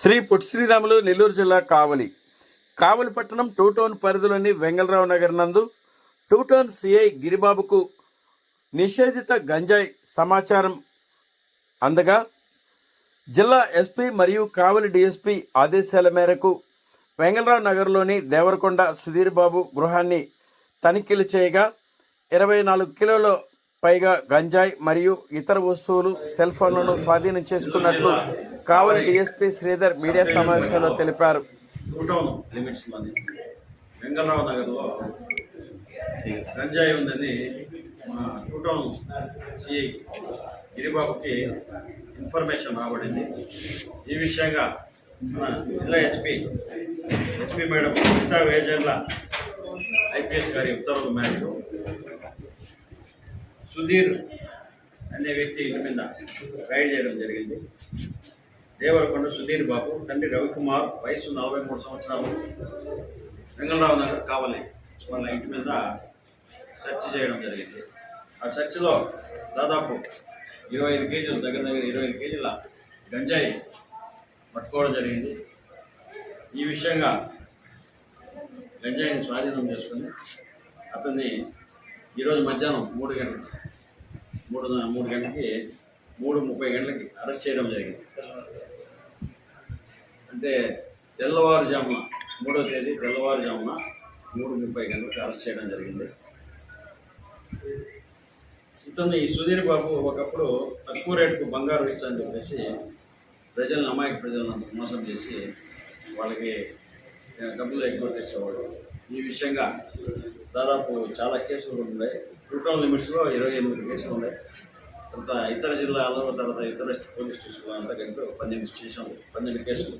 శ్రీ పొట్టి శ్రీరాములు నెల్లూరు జిల్లా కావలి. కావలి పట్టణం two town పరిధిలోని వెంగళరావు నగర్ నందు టూ టౌన్ సిఐ గిరిబాబుకు నిషేధిత గంజాయి సమాచారం అందగా జిల్లా ఎస్పీ మరియు కావలి డిఎస్పీ ఆదేశాల మేరకు వెంగళరావు నగర్లోని దేవరకొండ సుధీర్ బాబు గృహాన్ని తనిఖీలు చేయగా ఇరవై నాలుగు కిలోల పైగా గంజాయి మరియు ఇతర వస్తువులు సెల్ ఫోన్లను స్వాధీనం చేసుకున్నట్లు కావలి డిఎస్పీ శ్రీధర్ మీడియా సమావేశంలో తెలిపారు. లిమిట్స్లోని వెంగళరావు నగర్లో గంజాయి ఉందని మా టూటౌన్ సిఐ గిరిబాబుకి ఇన్ఫర్మేషన్ రాబడింది. ఈ విషయంగా మన జిల్లా SP SP madam Sita Vejarla IPS గారి ఉత్తర్వుల మేరకు సుధీర్ అనే వ్యక్తి ఇంటి మీద రైడ్ చేయడం జరిగింది. దేవరకొండ సుధీర్ బాబు తండ్రి రవికుమార్ వయసు నలభై మూడు సంవత్సరాలు. వెంగళరావు నగర్ కావాలి వాళ్ళ ఇంటి మీద సెర్చ్ చేయడం జరిగింది. ఆ సెర్చ్లో దాదాపు ఇరవై ఐదు కేజీలు దగ్గర దగ్గర ఇరవై ఐదు కేజీల గంజాయి పట్టుకోవడం జరిగింది. ఈ విషయంగా గంజాయిని స్వాధీనం చేసుకుని అతన్ని ఈరోజు మధ్యాహ్నం మూడు గంటలకు మూడు మూడు గంటలకి మూడు ముప్పై గంటలకి అరెస్ట్ చేయడం జరిగింది. అంటే తెల్లవారుజామున మూడో తేదీ తెల్లవారుజామున మూడు ముప్పై గంటలకు అరెస్ట్ చేయడం జరిగింది. ఇతను ఈ సుధీర్ బాబు ఒకప్పుడు తక్కువ రేటుకు బంగారు ఇస్తా అని చెప్పేసి ప్రజలను అమాయక ప్రజలను అంత మోసం చేసి వాళ్ళకి డబ్బులు ఎక్కువ తెచ్చేవాడు ఈ విషయంగా దాదాపు చాలా కేసులు ఉన్నాయి. టోటల్ లిమిట్స్లో ఇరవై ఎనిమిది కేసులు ఉన్నాయి. తర్వాత ఇతర జిల్లాలో తర్వాత ఇతర పోలీస్ స్టేషన్లో అంతా కలిపి ఒక పన్నెండు స్టేషన్లు పన్నెండు కేసులు.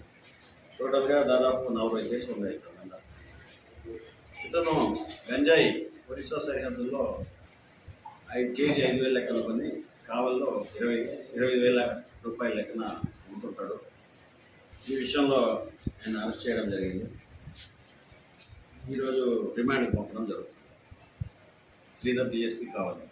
టోటల్గా దాదాపు నలభై కేసులు ఉన్నాయి ఇక్కడ ఇతను గంజాయి ఒరిస్సా సరిహద్దుల్లో ఐదు కేజీ ఐదు వేల లెక్కన కొని కావల్లో ఇరవై ఇరవై వేల రూపాయల లెక్కన ఉంటుంటాడు ఈ విషయంలో నేను అరెస్ట్ చేయడం జరిగింది. ఈరోజు రిమాండ్కి పంపడం జరుగుతుంది. శ్రీధర్ డిఎస్పీ కావాలి